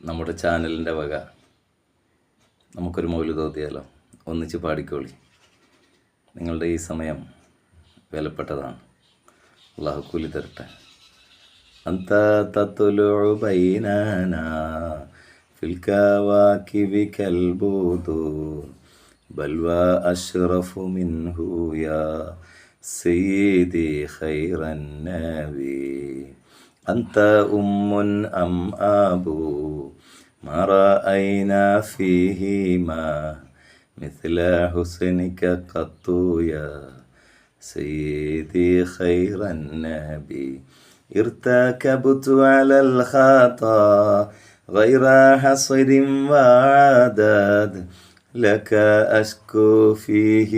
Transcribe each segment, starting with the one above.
നമ്മുടെ ചാനലിൻ്റെ വക നമുക്കൊരു മൗല് തോന്നിയാലോ ഒന്നിച്ച് പാടിക്കോളി നിങ്ങളുടെ ഈ സമയം വിലപ്പെട്ടതാണ് അള്ളാഹു കൂലി തരട്ടെ أنت تطلع بيننا في الكواكب كالبدور بل وأشرف منه يا سيدي خير النبي أنت أم أم أبو؟ ما رأينا فيهما مثل حسنك قط يا سيدي خير النبي. ارتكبت على الخطأ غير حصر وعدد. لك أشكو فيه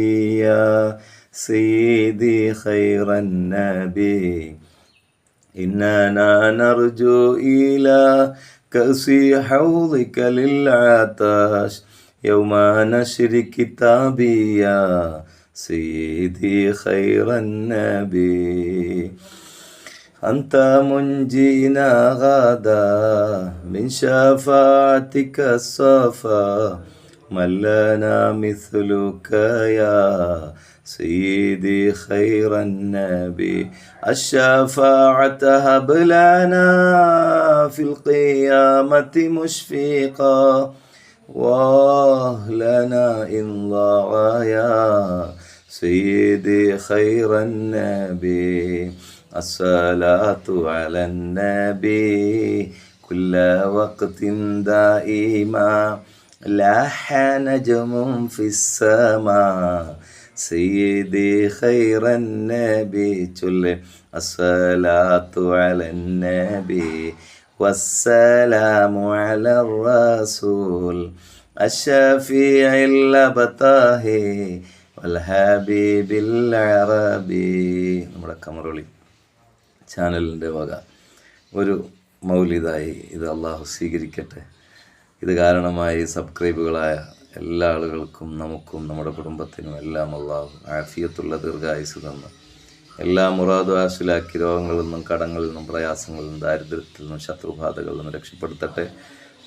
يا سيدي خير النبي. إننا نرجو إلى كأس حوضك للعطش يوم نشر كتابي يا سيدي خير النبي. أنت منجينا غدا من شفاعتك الصفا. من لنا مثلك يا سيدي خير النبي. الشفاعة هب لنا في القيامة مشفقا. وأهلنا إن ضاع يا سيدي خير النبي. الصلاة على النبي كل وقت دائما. لاح نجم في السماء سيدي خير النبي جل الصلاة على النبي والسلام على الرسول الشفيع الأبطاهي والحبيب العربي നമ്മുടെ കമറുളി ചാനലിൻ്റെ വക ഒരു മൗലിതായി ഇത് അള്ളാഹു സ്വീകരിക്കട്ടെ ഇത് കാരണമായി സബ്സ്ക്രൈബുകളായ എല്ലാ ആളുകൾക്കും നമുക്കും നമ്മുടെ കുടുംബത്തിനും എല്ലാം അള്ളാഹു ആഫിയത്തുള്ള ദീർഘായുസ് തന്ന്. എല്ലാ മുറാദു ആശിലാക്കി രോഗങ്ങളിൽ നിന്നും കടങ്ങളിൽ നിന്നും പ്രയാസങ്ങളിൽ നിന്നും ദാരിദ്ര്യത്തിൽ നിന്നും ശത്രുബാധകളിൽ നിന്നും രക്ഷപ്പെടുത്തട്ടെ.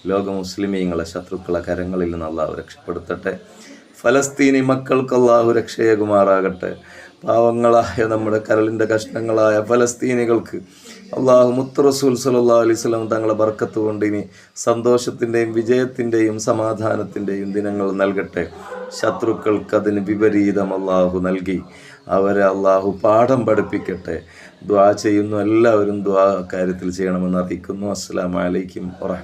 ലോക മുസ്ലിമീങ്ങളെ ശത്രുക്കളെ കരങ്ങളിൽ നിന്ന് അള്ളാഹു രക്ഷപ്പെടുത്തട്ടെ. ഫലസ്തീനി മക്കൾക്ക് അള്ളാഹു രക്ഷയകുമാറാകട്ടെ. പാവങ്ങളായ നമ്മുടെ കരളിന്റെ കഷ്ണങ്ങളായ ഫലസ്തീനികൾക്ക് അള്ളാഹു മുത്ത് റസൂൽ സല്ലാ അലൈവലം തങ്ങളെ ബർക്കത്ത് കൊണ്ട് ഇനി സന്തോഷത്തിന്റെയും വിജയത്തിന്റെയും സമാധാനത്തിന്റെയും ദിനങ്ങൾ നൽകട്ടെ. ശത്രുക്കൾക്ക് അതിന് വിപരീതം അള്ളാഹു നൽകി. അവരെ അള്ളാഹു പാഠം പഠിപ്പിക്കട്ടെ. ദ്വാ ചെയ്യുന്നു. എല്ലാവരും ദ്വാ കാര്യത്തിൽ ചെയ്യണമെന്ന് അറിയിക്കുന്നു. അസ്സാം വലൈക്കും വറഹ